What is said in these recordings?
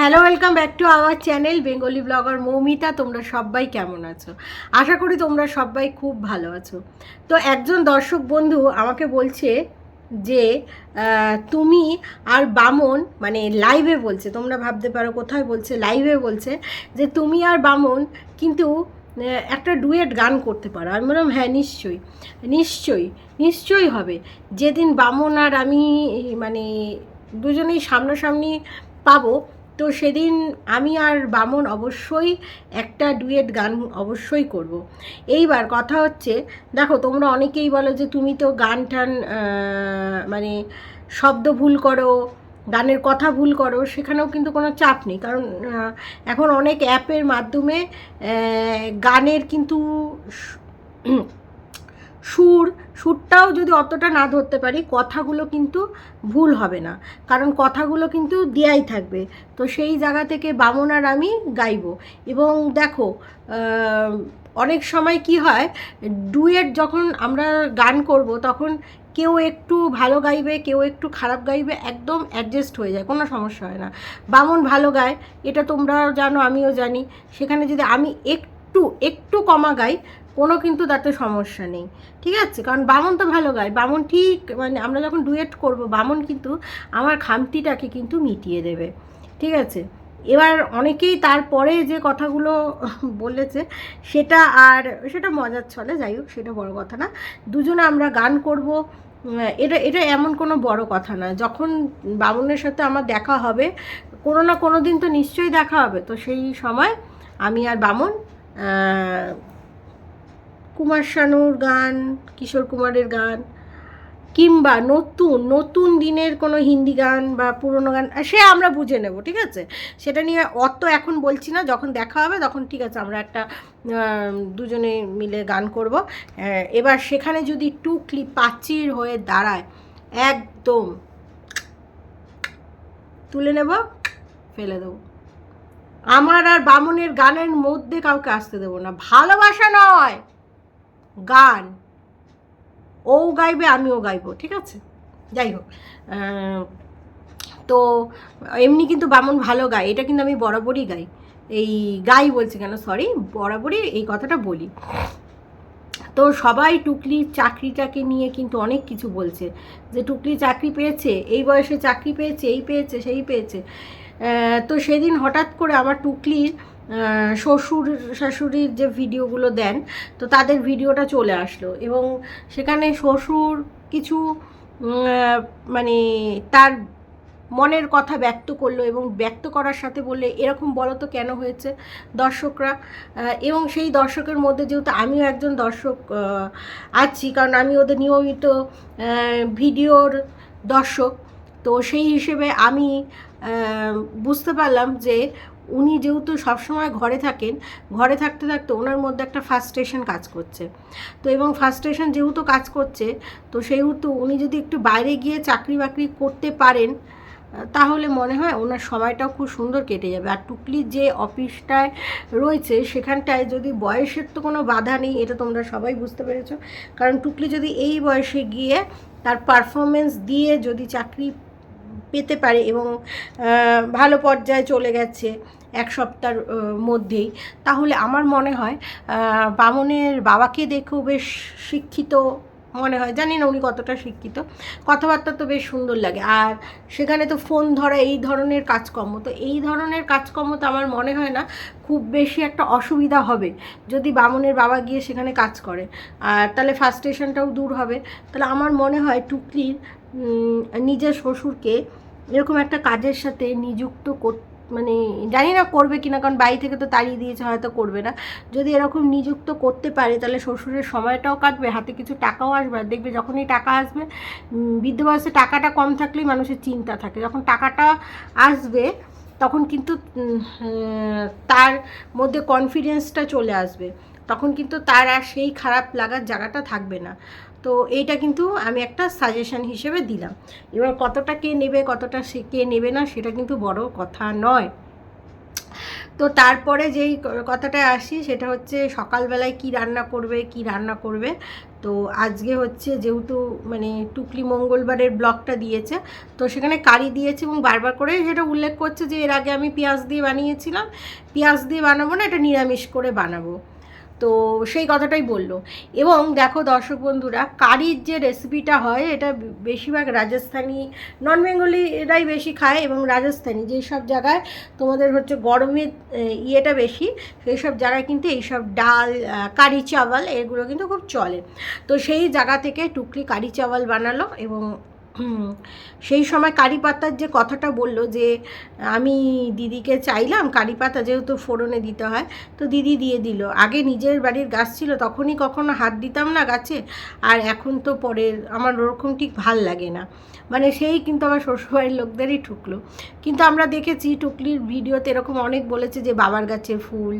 Hello welcome back to our channel Bengali blogger Moumita তোমরা সবাই কেমন আছো? আশা করি তোমরা সবাই খুব ভালো আছো। তো একজন দর্শক বন্ধু আমাকে বলছে যে তুমি আর বামন মানে লাইভে বলছে, তোমরা ভাবতে পারো কোথায় বলছে লাইভে বলছে যে, তুমি আর বামন কিন্তু একটা ডুয়েট গান করতে পারো। আমি বললাম হ্যাঁ নিশ্চয়ই নিশ্চয়ই নিশ্চয়ই হবে। যেদিন বামন আর আমি মানে দুজনেই সামনাসামনি পাবো তো সেদিন আমি আর বামন অবশ্যই একটা ডুয়েট গান অবশ্যই করব। এইবার কথা হচ্ছে, দেখো তোমরা অনেকেই বলো যে তুমি তো গান টান মানে শব্দ ভুল করো, গানের কথা ভুল করো, সেখানেও কিন্তু কোনো চাপ নেই কারণ এখন অনেক অ্যাপের মাধ্যমে গানের কিন্তু সুর, সুরটাও যদি অতটা না ধরতে পারি, কথাগুলো কিন্তু ভুল হবে না। কারণ কথাগুলো কিন্তু দেয়াই থাকবে। তো সেই জায়গা থেকে বামন আর আমি গাইবো। এবং দেখো অনেক সময় কি হয়, ডুয়েট যখন আমরা গান করব, তখন কেউ একটু ভালো গাইবে, কেউ একটু খারাপ গাইবে, একদম অ্যাডজাস্ট হয়ে যায়, কোনো সমস্যা হয় না। বামন ভালো গায়, এটা তোমরাও জানো, আমিও জানি। সেখানে যদি আমি একটু একটু কমা গাই কোনো কিন্তু তাতে সমস্যা নেই। ঠিক আছে? কারণ বামন তো ভালো গায়। বামন ঠিক মানে আমরা যখন ডুয়েট করব, বামন কিন্তু আমার খামতিটাকে কিন্তু মিটিয়ে দেবে। ঠিক আছে? এবার অনেকেই তারপরে যে কথাগুলো বলেছে, সেটা আর সেটা মজার ছলে, যাই হোক, সেটা বড় কথা না। দুজনে আমরা গান করব। এটা এটা এমন কোনো বড় কথা না। যখন বামনের সাথে আমার দেখা হবে, কোনো না কোনো দিন তো নিশ্চয়ই দেখা হবে। তো সেই সময় আমি আর বামন কুমার শানুর গান, কিশোর কুমারের গান, কিংবা নতুন নতুন দিনের কোনো হিন্দি গান বা পুরনো গান, সে আমরা বুঝে নেব, ঠিক আছে? সেটা নিয়ে অত এখন বলছি না, যখন দেখা হবে তখন ঠিক আছে, আমরা একটা দুজনে মিলে গান করব। এবার সেখানে যদি টুকলি পাচির হয়ে দাঁড়ায়, একদম তুলে নেব, ফেলে দেবো। আমার আর বামনের গানের মধ্যে কাউকে আসতে দেবো না, ভালোবাসা নয়! গান। ও গাইবে, আমিও গাইবো, ঠিক আছে? যাই হোক তো এমনি কিন্তু বামন ভালো গায়, এটা কিন্তু আমি বরাবরই গাই। এই গাই বলছি কেন সরি বরাবরই এই কথাটা বলি। তো সবাই টুকলির চাকরিটাকে নিয়ে কিন্তু অনেক কিছু বলছে, যে টুকলি চাকরি পেয়েছে, এই বয়সে চাকরি পেয়েছে, এই পেয়েছে, সেই পেয়েছে। তো সেদিন হঠাৎ করে আমার টুকলির শ্বশুর, শাশুড়ির যে ভিডিওগুলো দেন, তো তাদের ভিডিওটা চলে আসলো। এবং সেখানে শ্বশুর কিছু মানে তার মনের কথা ব্যক্ত করল এবং ব্যক্ত করার সাথে বললে, এরকম বলো তো কেন হয়েছে দর্শকরা? এবং সেই দর্শকের মধ্যে যেহেতু আমিও একজন দর্শক আছি, কারণ আমি ওদের নিয়মিত ভিডিওর দর্শক, তো সেই হিসেবে আমি বুঝতে পারলাম যে উনি যেহেতু সবসময় ঘরে থাকেন, ঘরে থাকতে থাকতে ওনার মধ্যে একটা ফার্স্ট্রেশন কাজ করছে। তো এবং ফার্স্ট্রেশন যেহেতু কাজ করছে, তো সেহেতু উনি যদি একটু বাইরে গিয়ে চাকরি বাকরি করতে পারেন তাহলে মনে হয় ওনার সময়টাও খুব সুন্দর কেটে যাবে। আর টুকলির যে অফিসটায় রয়েছে, সেখানটায় যদি বয়সের তো কোনো বাধা নেই, এটা তোমরা সবাই বুঝতে পেরেছ। কারণ টুকলি যদি এই বয়সে গিয়ে তার পারফরমেন্স দিয়ে যদি চাকরি পেতে পারে এবং ভালো পর্যায়ে চলে গেছে এক সপ্তাহের মধ্যেই। তাহলে আমার মনে হয় বামনের বাবাকে দেখেও বেশ শিক্ষিত মনে হয়। জানি না উনি কতটা শিক্ষিত। কথাবার্তা তো বেশ সুন্দর লাগে। আর সেখানে তো ফোন ধরা এই ধরনের কাজকর্ম। তো এই ধরনের কাজকর্ম তো আমার মনে হয় না খুব বেশি একটা অসুবিধা হবে যদি বামনের বাবা গিয়ে সেখানে কাজ করে। আর তাহলে ফার্স্টেশনটাও দূর হবে। তাহলে আমার মনে হয় টুকলির উম, নিজের শ্বশুরকে এরকম একটা কাজের সাথে নিযুক্ত কর মানে জানি না করবে কিনা, কারণ বাড়ি থেকে তো তাড়িয়ে দিয়েছে, হয়তো করবে না। যদি এরকম নিযুক্ত করতে পারে, তাহলে শ্বশুরের সময়টাও কাটবে, হাতে কিছু টাকাও আসবে আর দেখবে যখনই টাকা আসবে বৃদ্ধ বয়সে টাকাটা কম থাকলেই মানুষের চিন্তা থাকে। যখন টাকাটা আসবে, তখন কিন্তু তার মধ্যে কনফিডেন্সটা চলে আসবে। তখন কিন্তু তার আর সেই খারাপ লাগার জায়গাটা থাকবে না। তো এইটা কিন্তু আমি একটা সাজেশন হিসেবে দিলাম। এবার কতটা কে নেবে, কতটা সে কে নেবে না, সেটা কিন্তু বড় কথা নয়। তো তারপরে যেই কথাটায় আসি, সেটা হচ্ছে সকালবেলায় কি রান্না করবে, কি রান্না করবে? তো আজকে হচ্ছে যেহেতু মানে টুকলি মঙ্গলবারের ব্লগটা দিয়েছে, তো সেখানে কারি দিয়েছে এবং বারবার করে সেটা উল্লেখ করছে যে এর আগে আমি পেঁয়াজ দিয়ে বানিয়েছিলাম। পেঁয়াজ দিয়ে বানাবো না, এটা নিরামিষ করে বানাবো। তো সেই কথাটাই বলল। এবং দেখো দর্শক বন্ধুরা, কারির যে রেসিপিটা হয়, এটা বেশিরভাগ রাজস্থানি নন বেঙ্গলিরাই বেশি খায় এবং রাজস্থানি। যেই সব জায়গায় তোমাদের হচ্ছে গরমের ইয়েটা বেশি, সেই সব জায়গায় কিন্তু এইসব ডাল কারি চাওয়াল, এগুলো কিন্তু খুব চলে। তো সেই জায়গা থেকে টুকলি কারি চাওয়াল বানালো এবং সেই সময় কারি পাতার যে কথাটা বলল যে, আমি দিদিকে চাইলাম কারি পাতা যেহেতু ফোড়নে দিতে হয়, তো দিদি দিয়ে দিল। আগে নিজের বাড়ির গাছ ছিল, তখনই কখনো হাত দিতাম না গাছে, আর এখন তো পরে আমার ওরকম ঠিক ভালো লাগে না। মানে সেই কিন্তু আমার শ্বশুরবাড়ির লোকদেরই ঠুকলো। কিন্তু আমরা দেখেছি, টুকলির ভিডিওতে এরকম অনেক বলেছে যে, বাবার গাছে ফুল,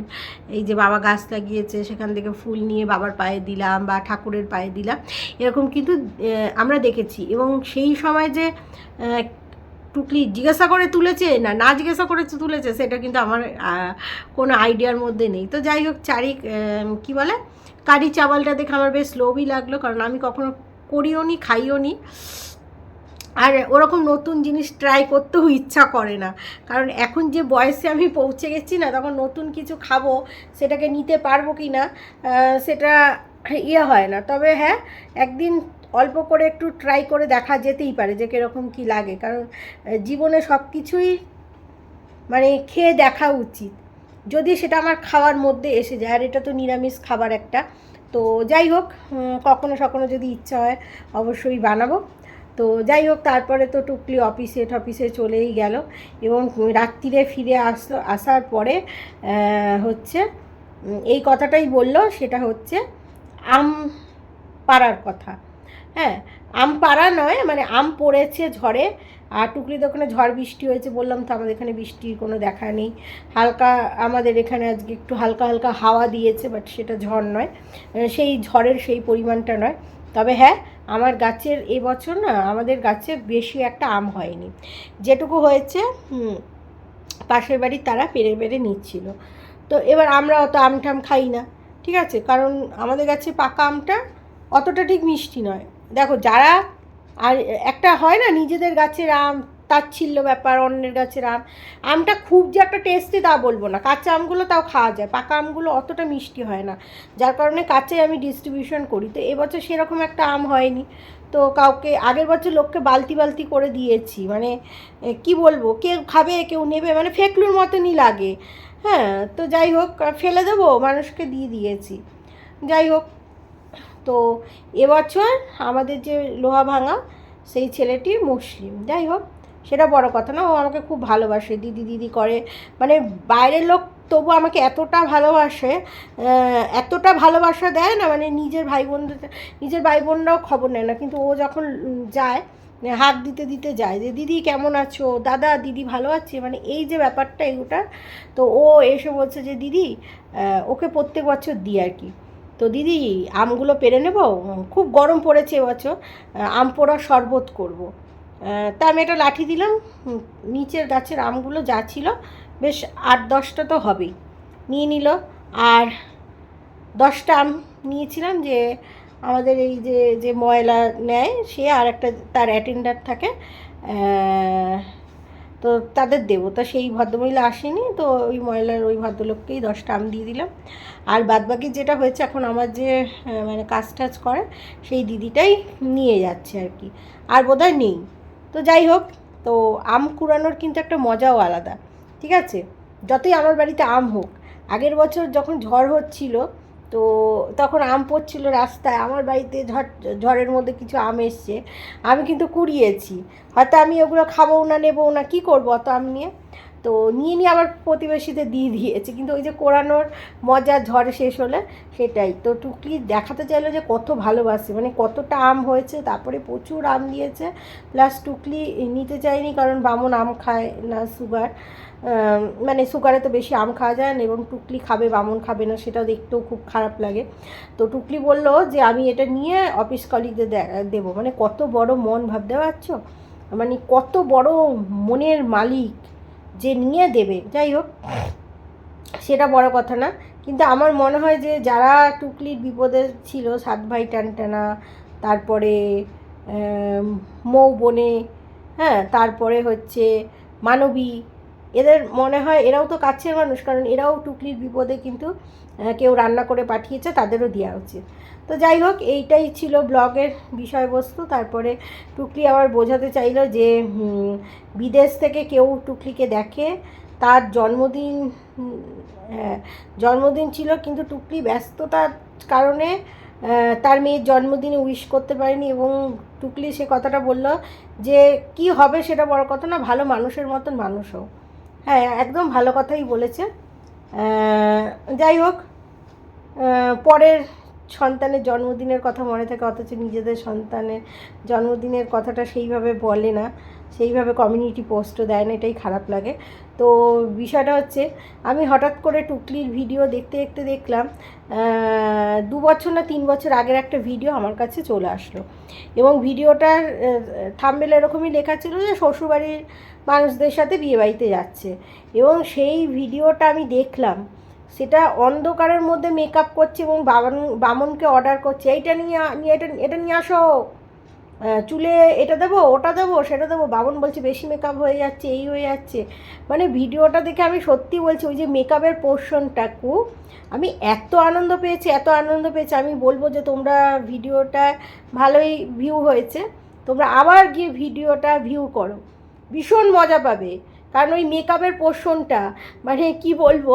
এই যে বাবা গাছ লাগিয়েছে, সেখান থেকে ফুল নিয়ে বাবার পায়ে দিলাম বা ঠাকুরের পায়ে দিলাম। এরকম কিন্তু আমরা দেখেছি। এবং সেই সময় যে টুকলি জিজ্ঞাসা করে তুলেছে না না জিজ্ঞাসা করে তুলেছে সেটা কিন্তু আমার কোনো আইডিয়ার মধ্যে নেই। তো যাই হোক চারিক কী বলে, কারি চাওয়ালটা দেখে আমার বেশ লোভই লাগল, কারণ আমি কখনো করিও নি, খাইও নি। আর ওরকম নতুন জিনিস ট্রাই করতেও ইচ্ছা করে না। কারণ এখন যে বয়সে আমি পৌঁছে গেছি না, তখন নতুন কিছু খাব, সেটাকে নিতে পারব কি না সেটা ইয়ে হয় না। তবে হ্যাঁ একদিন অল্প করে একটু ট্রাই করে দেখা যেতেই পারে যে কীরকম কী লাগে। কারণ জীবনে সব কিছুই মানে খেয়ে দেখা উচিত। যদি সেটা আমার খাওয়ার মধ্যে এসে যায়, আর এটা তো নিরামিষ খাবার একটা, তো যাই হোক কখনো সখনো যদি ইচ্ছা হয় অবশ্যই বানাবো। তো যাই হোক, তারপরে তো টুকলি অফিসে টফিসে চলেই গেল এবং রাত্রিরে ফিরে আসলো, আসার পরে হচ্ছে এই কথাটাই বলল, সেটা হচ্ছে আম পাড়ার কথা। হ্যাঁ আম পাড়া নয় মানে আম পড়েছে ঝড়ে, আর টুকরির ওখানে ঝড় বৃষ্টি হয়েছে বললাম তো আমাদের এখানে বৃষ্টির কোনো দেখা নেই। হালকা আমাদের এখানে আজকে একটু হালকা হালকা হাওয়া দিয়েছে বাট সেটা ঝড় নয়। সেই ঝড়ের সেই পরিমাণটা নয়। তবে হ্যাঁ আমার গাছের এবছর না, আমাদের গাছে বেশি একটা আম হয়নি। যেটুকু হয়েছে পাশের বাড়ির তারা পেরে পেরে নিচ্ছিল। তো এবার আমরা অত আম টাম খাই না, ঠিক আছে? কারণ আমাদের কাছে পাকা আমটা অতটা ঠিক মিষ্টি নয়। দেখো, যারা আর একটা হয় না, নিজেদের গাছের আম তাচ্ছিল্য ব্যাপার, অন্যের গাছের আম আমটা খুব যে একটা টেস্টি তা বলব না। কাঁচা আমগুলো তাও খাওয়া যায়, পাকা আমগুলো অতটা মিষ্টি হয় না। যার কারণে কাঁচাই আমি ডিস্ট্রিবিউশন করি। তো এবছর সেরকম একটা আম হয়নি। তো কাউকে, আগের বছর লোককে বালতি বালতি করে দিয়েছি। মানে কি বলব কেউ খাবে, কেউ নেবে মানে ফেকলুর মতনই লাগে। হ্যাঁ তো যাই হোক, ফেলে দেবো, মানুষকে দিয়ে দিয়েছি। যাই হোক তো এবছর আমাদের যে লোহা ভাঙা, সেই ছেলেটি মুসলিম। যাই হোক, সেটা বড় কথা না, ও আমাকে খুব ভালোবাসে, দিদি দিদি করে। মানে বাইরের লোক তবু আমাকে এতটা ভালোবাসে এতটা ভালোবাসা দেয় না মানে নিজের ভাই বোনদের নিজের ভাই বোনরাও খবর নেয় না। কিন্তু ও যখন যায় মানে হাত দিতে দিতে যায় যে, দিদি, কেমন আছো? দাদা, দিদি ভালো আছে? মানে এই যে ব্যাপারটা এগুটা তো ও এসে বলছে যে, দিদি ওকে প্রত্যেক বছর দিই আর কি। তো দিদি, আমগুলো পেরে নেব খুব গরম পড়েছে এবছর আম পোড়া শরবত করব। তা আমি একটা লাঠি দিলাম নিচের গাছের আমগুলো যা ছিল, বেশ আট দশটা তো হবেই নিয়ে নিল, আর দশটা আম নিয়েছিলাম যে আমাদের এই যে যে ময়লা নেয় সে আর একটা তার অ্যাটেন্ডার থাকে তো তাদের দেবো তো সেই ভদ্রমহিলা আসেনি, তো ওই ময়লার ওই ভদ্রলোককেই দশটা আম দিয়ে দিলাম। আর বাদবাকি যেটা হয়েছে, এখন আমার যে মানে কাজ টাজ করে, সেই দিদিটাই নিয়ে যাচ্ছে আর কি। আর বোধহয় নেই। তো যাই হোক, তো আম কুড়ানোর কিন্তু একটা মজাও আলাদা, ঠিক আছে? যতই আমার বাড়িতে আম হোক, আগের বছর যখন ঝড় হচ্ছিল তো তখন আম পড়ছিল রাস্তায়, আমার বাড়িতে ঝড়, ঝড়ের মধ্যে কিছু আম এসছে, আমি কিন্তু কুড়িয়েছি। হয়তো আমি ওগুলো খাব না, নেব না, কী করব অত আম নিয়ে? তো নিয়ে নিয়ে আবার প্রতিবেশীদের দিয়ে দিয়েছে। কিন্তু ওই যে কোরানোর মজা ঝড় শেষ হলে সেটাই। তো টুকলি দেখাতে চাইলো যে কত ভালোবাসে মানে কতটা আম হয়েছে, তারপরে প্রচুর আম দিয়েছে। প্লাস টুকলি নিতে চায়নি কারণ বামন আম খায় না সুগার। মানে সুগারে তো বেশি আম খাওয়া যায় না এবং টুকলি খাবে, বামন খাবে না সেটা দেখতেও খুব খারাপ লাগে। তো টুকলি বলল যে আমি এটা নিয়ে অফিস কলিগদের দেবো। মানে কত বড় মন ভাবতে পারছ? মানে কত বড় মনের মালিক। যে নিয়ে দেবে, যাই হোক, সেটা বড় কথা না। কিন্তু আমার মনে হয় যে যারা টুকলির বিপদে ছিল, সাত ভাই টানটানা, তারপরে মৌ বনে হ্যাঁ তারপরে হচ্ছে মানবী এদের মনে হয় এরাও তো কাছের মানুষ, কারণ এরাও টুকলির বিপদে কিন্তু কেউ রান্না করে পাঠিয়েছে, তাদেরও দেওয়া উচিত। তো যাই হোক, এইটাই ছিল ব্লগের বিষয়বস্তু। তারপরে টুকলি আবার বোঝাতে চাইলো যে বিদেশ থেকে কেউ টুকলিকে দেখে, তার জন্মদিন জন্মদিন ছিল, কিন্তু টুকলি ব্যস্ততার কারণে তার মেয়ের জন্মদিনে উইশ করতে পারেনি এবং টুকলি সে কথাটা বলল যে, কি হবে সেটা বড় কথা না, ভালো মানুষের মতন মানুষ হোক। হ্যাঁ একদম ভালো কথাই বলেছে যাই হোক পরের সন্তানের জন্মদিনের কথা মনে থাকে, অথচ নিজেদের সন্তানের জন্মদিনের কথাটা সেইভাবে বলে না, সেইভাবে কমিউনিটি পোস্টও দেয় না, এটাই খারাপ লাগে। তো বিষয়টা হচ্ছে, আমি হঠাৎ করে টুকলির ভিডিও দেখতে দেখতে দেখলাম দু বছর না তিন বছর আগের একটা ভিডিও আমার কাছে চলে আসলো। এবং ভিডিওটার থাম্বেল এরকমই লেখা ছিল যে, শ্বশুরবাড়ির মানুষদের সাথে বিয়েবাড়িতে যাচ্ছে। এবং সেই ভিডিওটা আমি দেখলাম। সেটা অন্ধকারের মধ্যে মেকআপ করছে এবং বামন বামনকে অর্ডার করছে। এইটা নিয়ে নিয়ে এটা এটা নিয়ে আসো। চুলে এটা দেবো, ওটা দেবো, সেটা দেবো। বামন বলছে, বেশি মেকআপ হয়ে যাচ্ছে, এই হয়ে যাচ্ছে। মানে ভিডিওটা দেখে আমি সত্যি বলছি, ওই যে মেকআপের পোর্শনটাকু আমি এত আনন্দ পেয়েছি, এত আনন্দ পেয়েছি। আমি বলব যে তোমরা ভিডিওটা ভালোই ভিউ হয়েছে। তোমরা আবার গিয়ে ভিডিওটা ভিউ করো। ভীষণ মজা পাবে। কারণ ওই মেকআপের পোর্শনটা মানে কি বলব,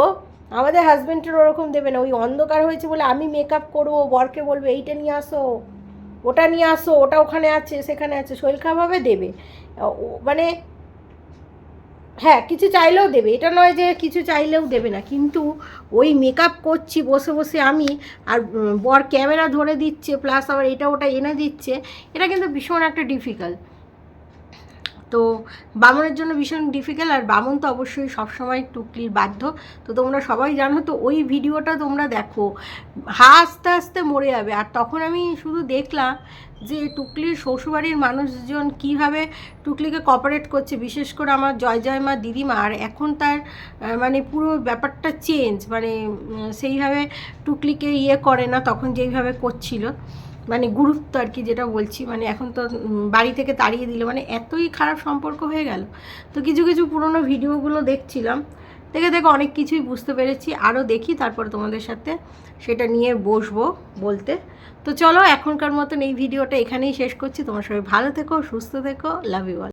আমাদের হাজব্যান্ডের ওরকম দেবে না। ওই অন্ধকার হয়েছে বলে আমি মেকআপ করব, বরকে বলব, এইটা নিয়ে আসো, ওটা নিয়ে আসো, ওটা ওখানে আছে, সেখানে আছে। শরীর খারাপভাবে দেবে। মানে হ্যাঁ কিছু চাইলেও দেবে। এটা নয় যে কিছু চাইলেও দেবে না। কিন্তু ওই মেকআপ করছি, বসে বসে আমি, আর বর ক্যামেরা ধরে দিচ্ছে প্লাস আবার এটা ওটা এনে দিচ্ছে, এটা কিন্তু ভীষণ একটা ডিফিকাল্ট তো বামনের জন্য ভীষণ ডিফিকাল্ট আর বামন তো অবশ্যই সবসময় টুকলির বাধ্য। তো তোমরা সবাই জানো, তো ওই ভিডিওটা তোমরা দেখো হা আস্তে আস্তে মরে যাবে। আর তখন আমি শুধু দেখলাম যে টুকলির শ্বশুরবাড়ির মানুষজন কীভাবে টুকলিকে কপারেট করছে, বিশেষ করে আমার জয় জয় মা দিদিমা। আর এখন তার মানে পুরো ব্যাপারটা চেঞ্জ মানে সেইভাবে টুকলিকে ইয়ে করে না, তখন যেইভাবে করছিল। মানে গুরুত্ব আর কি যেটা বলছি মানে এখন তো বাড়ি থেকে তাড়িয়ে দিল মানে এতই খারাপ সম্পর্ক হয়ে গেল। তো কিছু কিছু পুরনো ভিডিওগুলো দেখছিলাম, দেখে দেখে অনেক কিছুই বুঝতে পেরেছি আরও দেখি, তারপর তোমাদের সাথে সেটা নিয়ে বসবো বলতে। তো চলো, এখনকার মতন এই ভিডিওটা এখানেই শেষ করছি, তোমার সবাই ভালো থেকো, সুস্থ থেকো লাভ ইউ অল